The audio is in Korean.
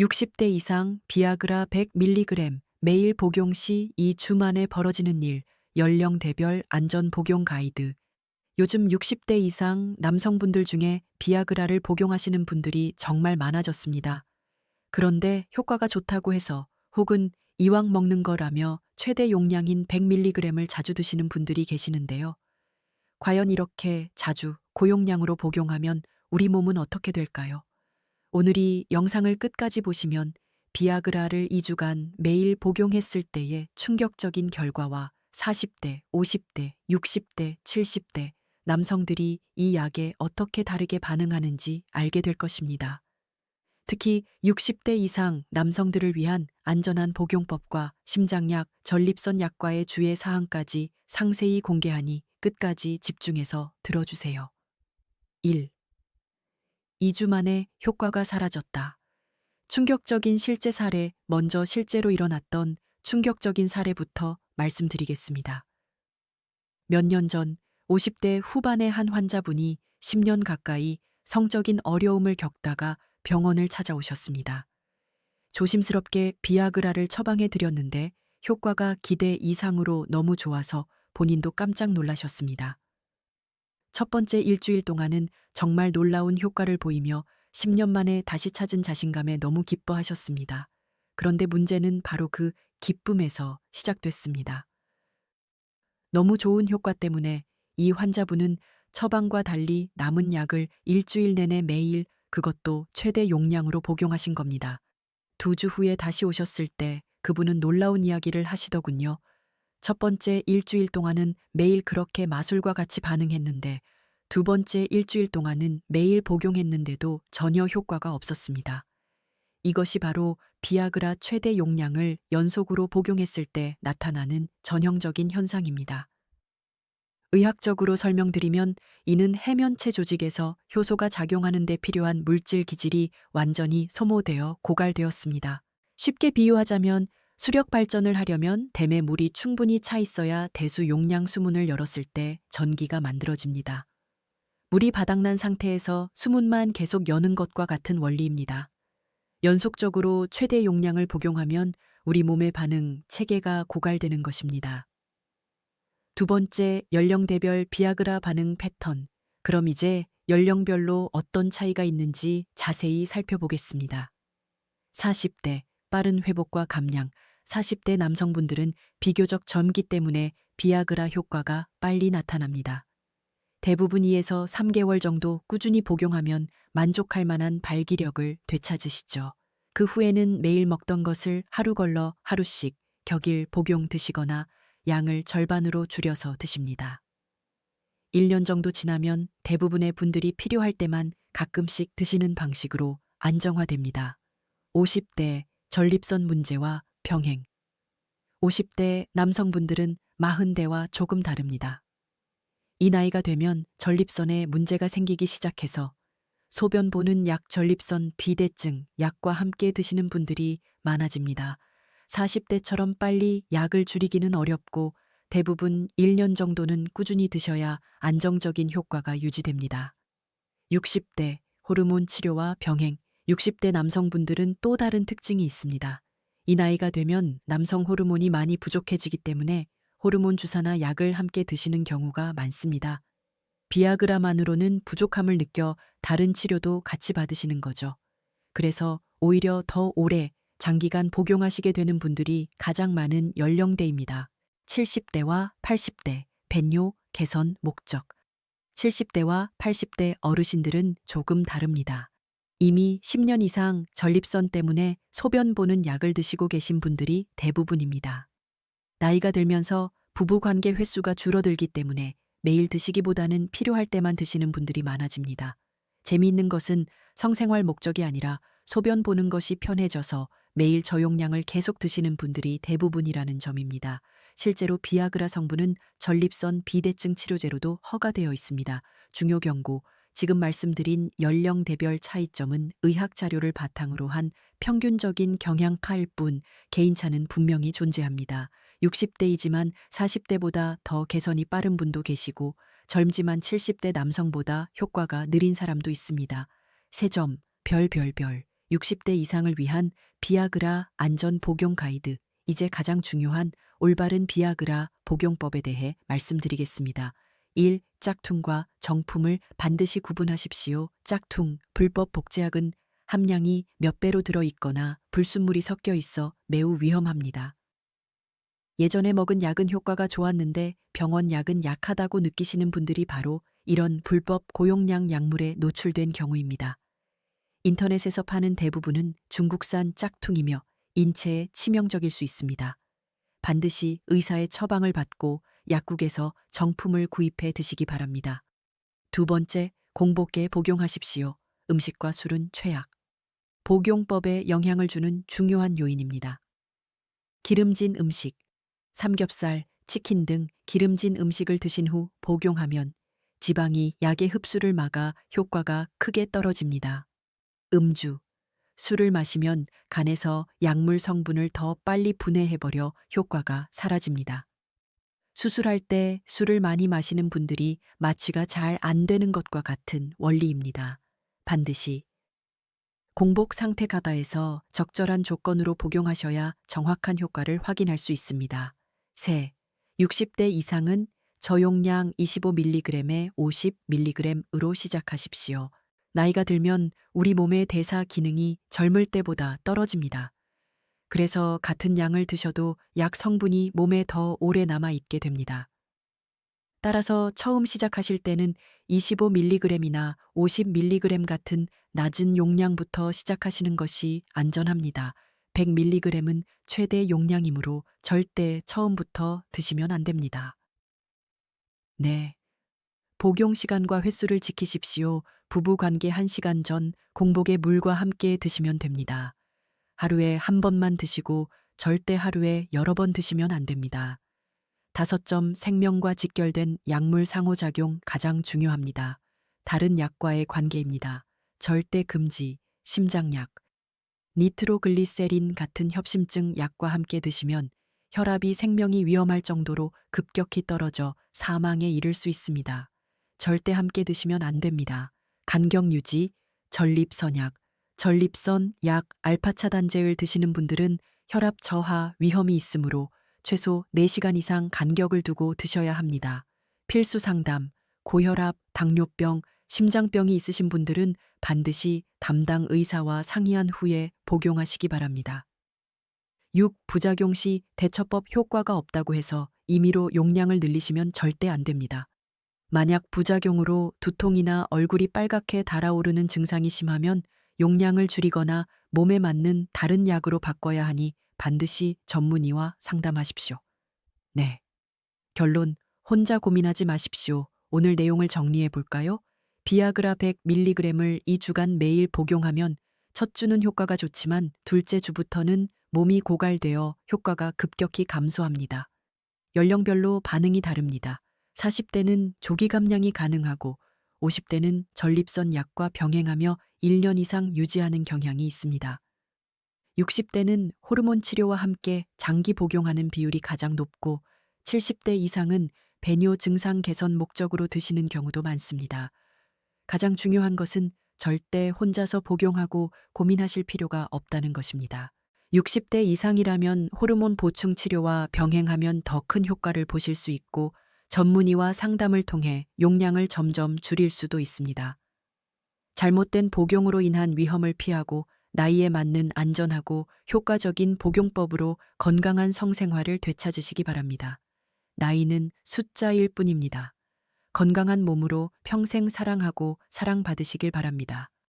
60대 이상 비아그라 100mg 매일 복용 시 2주 만에 벌어지는 일, 연령대별 안전 복용 가이드. 요즘 60대 이상 남성분들 중에 비아그라를 복용하시는 분들이 정말 많아졌습니다. 그런데 효과가 좋다고 해서 혹은 이왕 먹는 거라며 최대 용량인 100mg을 자주 드시는 분들이 계시는데요. 과연 이렇게 자주 고용량으로 복용하면 우리 몸은 어떻게 될까요? 오늘 이 영상을 끝까지 보시면 비아그라를 2주간 매일 복용했을 때의 충격적인 결과와 40대, 50대, 60대, 70대 남성들이 이 약에 어떻게 다르게 반응하는지 알게 될 것입니다. 특히 60대 이상 남성들을 위한 안전한 복용법과 심장약, 전립선 약과의 주의 사항까지 상세히 공개하니 끝까지 집중해서 들어주세요. 1. 2주 만에 효과가 사라졌다. 충격적인 실제 사례, 먼저 실제로 일어났던 충격적인 사례부터 말씀드리겠습니다. 몇 년 전 50대 후반의 한 환자분이 10년 가까이 성적인 어려움을 겪다가 병원을 찾아오셨습니다. 조심스럽게 비아그라를 처방해 드렸는데 효과가 기대 이상으로 너무 좋아서 본인도 깜짝 놀라셨습니다. 첫 번째 일주일 동안은 정말 놀라운 효과를 보이며 10년 만에 다시 찾은 자신감에 너무 기뻐하셨습니다. 그런데 문제는 바로 그 기쁨에서 시작됐습니다. 너무 좋은 효과 때문에 이 환자분은 처방과 달리 남은 약을 일주일 내내 매일 그것도 최대 용량으로 복용하신 겁니다. 두 주 후에 다시 오셨을 때 그분은 놀라운 이야기를 하시더군요. 첫 번째 일주일 동안은 매일 그렇게 마술과 같이 반응했는데 두 번째 일주일 동안은 매일 복용했는데도 전혀 효과가 없었습니다. 이것이 바로 비아그라 최대 용량을 연속으로 복용했을 때 나타나는 전형적인 현상입니다. 의학적으로 설명드리면 이는 해면체 조직에서 효소가 작용하는 데 필요한 물질 기질이 완전히 소모되어 고갈되었습니다. 쉽게 비유하자면 수력 발전을 하려면 댐에 물이 충분히 차 있어야 대수 용량 수문을 열었을 때 전기가 만들어집니다. 물이 바닥난 상태에서 수문만 계속 여는 것과 같은 원리입니다. 연속적으로 최대 용량을 복용하면 우리 몸의 반응, 체계가 고갈되는 것입니다. 두 번째, 연령대별 비아그라 반응 패턴. 그럼 이제 연령별로 어떤 차이가 있는지 자세히 살펴보겠습니다. 40대, 빠른 회복과 감량. 40대 남성분들은 비교적 젊기 때문에 비아그라 효과가 빨리 나타납니다. 대부분 2에서 3개월 정도 꾸준히 복용하면 만족할 만한 발기력을 되찾으시죠. 그 후에는 매일 먹던 것을 하루 걸러 하루씩 격일 복용 드시거나 양을 절반으로 줄여서 드십니다. 1년 정도 지나면 대부분의 분들이 필요할 때만 가끔씩 드시는 방식으로 안정화됩니다. 50대 전립선 문제와 병행. 50대 남성분들은 40대와 조금 다릅니다. 이 나이가 되면 전립선에 문제가 생기기 시작해서 소변 보는 약 전립선 비대증 약과 함께 드시는 분들이 많아집니다. 40대처럼 빨리 약을 줄이기는 어렵고 대부분 1년 정도는 꾸준히 드셔야 안정적인 효과가 유지됩니다. 60대 호르몬 치료와 병행, 60대 남성분들은 또 다른 특징이 있습니다. 이 나이가 되면 남성 호르몬이 많이 부족해지기 때문에 호르몬 주사나 약을 함께 드시는 경우가 많습니다. 비아그라만으로는 부족함을 느껴 다른 치료도 같이 받으시는 거죠. 그래서 오히려 더 오래 장기간 복용하시게 되는 분들이 가장 많은 연령대입니다. 70대와 80대, 벤뇨, 개선, 목적. 70대와 80대 어르신들은 조금 다릅니다. 이미 10년 이상 전립선 때문에 소변 보는 약을 드시고 계신 분들이 대부분입니다. 나이가 들면서 부부 관계 횟수가 줄어들기 때문에 매일 드시기보다는 필요할 때만 드시는 분들이 많아집니다. 재미있는 것은 성생활 목적이 아니라 소변 보는 것이 편해져서 매일 저용량을 계속 드시는 분들이 대부분이라는 점입니다. 실제로 비아그라 성분은 전립선 비대증 치료제로도 허가되어 있습니다. 중요 경고. 지금 말씀드린 연령 대별 차이점은 의학 자료를 바탕으로 한 평균적인 경향파일 뿐 개인차는 분명히 존재합니다. 60대이지만 40대보다 더 개선이 빠른 분도 계시고 젊지만 70대 남성보다 효과가 느린 사람도 있습니다. 세점, 별, 별, 별. 60대 이상을 위한 비아그라 안전 복용 가이드. 이제 가장 중요한 올바른 비아그라 복용법에 대해 말씀드리겠습니다. 1. 짝퉁과 정품을 반드시 구분하십시오. 짝퉁, 불법 복제약은 함량이 몇 배로 들어 있거나 불순물이 섞여 있어 매우 위험합니다. 예전에 먹은 약은 효과가 좋았는데 병원 약은 약하다고 느끼시는 분들이 바로 이런 불법 고용량 약물에 노출된 경우입니다. 인터넷에서 파는 대부분은 중국산 짝퉁이며 인체에 치명적일 수 있습니다. 반드시 의사의 처방을 받고 약국에서 정품을 구입해 드시기 바랍니다. 두 번째, 공복에 복용하십시오. 음식과 술은 최악. 복용법에 영향을 주는 중요한 요인입니다. 기름진 음식, 삼겹살, 치킨 등 기름진 음식을 드신 후 복용하면 지방이 약의 흡수를 막아 효과가 크게 떨어집니다. 음주, 술을 마시면 간에서 약물 성분을 더 빨리 분해해버려 효과가 사라집니다. 수술할 때 술을 많이 마시는 분들이 마취가 잘 안 되는 것과 같은 원리입니다. 반드시 공복 상태 가다에서 적절한 조건으로 복용하셔야 정확한 효과를 확인할 수 있습니다. 세, 60대 이상은 저용량 25mg에 50mg으로 시작하십시오. 나이가 들면 우리 몸의 대사 기능이 젊을 때보다 떨어집니다. 그래서 같은 양을 드셔도 약 성분이 몸에 더 오래 남아 있게 됩니다. 따라서 처음 시작하실 때는 25mg이나 50mg 같은 낮은 용량부터 시작하시는 것이 안전합니다. 100mg은 최대 용량이므로 절대 처음부터 드시면 안 됩니다. 네. 복용 시간과 횟수를 지키십시오. 부부 관계 1시간 전 공복에 물과 함께 드시면 됩니다. 하루에 한 번만 드시고 절대 하루에 여러 번 드시면 안 됩니다. 다섯 점 생명과 직결된 약물 상호작용 가장 중요합니다. 다른 약과의 관계입니다. 절대 금지, 심장약, 니트로글리세린 같은 협심증 약과 함께 드시면 혈압이 생명이 위험할 정도로 급격히 떨어져 사망에 이를 수 있습니다. 절대 함께 드시면 안 됩니다. 간격 유지, 전립선약, 전립선 약 알파 차단제를 드시는 분들은 혈압 저하 위험이 있으므로 최소 4시간 이상 간격을 두고 드셔야 합니다. 필수 상담, 고혈압, 당뇨병, 심장병이 있으신 분들은 반드시 담당 의사와 상의한 후에 복용하시기 바랍니다. 6. 부작용 시 대처법 효과가 없다고 해서 임의로 용량을 늘리시면 절대 안 됩니다. 만약 부작용으로 두통이나 얼굴이 빨갛게 달아오르는 증상이 심하면 용량을 줄이거나 몸에 맞는 다른 약으로 바꿔야 하니 반드시 전문의와 상담하십시오. 네. 결론, 혼자 고민하지 마십시오. 오늘 내용을 정리해 볼까요? 비아그라 100mg을 2주간 매일 복용하면 첫 주는 효과가 좋지만 둘째 주부터는 몸이 고갈되어 효과가 급격히 감소합니다. 연령별로 반응이 다릅니다. 40대는 조기 감량이 가능하고 50대는 전립선 약과 병행하며 1년 이상 유지하는 경향이 있습니다. 60대는 호르몬 치료와 함께 장기 복용하는 비율이 가장 높고 70대 이상은 배뇨 증상 개선 목적으로 드시는 경우도 많습니다. 가장 중요한 것은 절대 혼자서 복용하고 고민하실 필요가 없다는 것입니다. 60대 이상이라면 호르몬 보충 치료와 병행하면 더 큰 효과를 보실 수 있고 전문의와 상담을 통해 용량을 점점 줄일 수도 있습니다. 잘못된 복용으로 인한 위험을 피하고 나이에 맞는 안전하고 효과적인 복용법으로 건강한 성생활을 되찾으시기 바랍니다. 나이는 숫자일 뿐입니다. 건강한 몸으로 평생 사랑하고 사랑받으시길 바랍니다.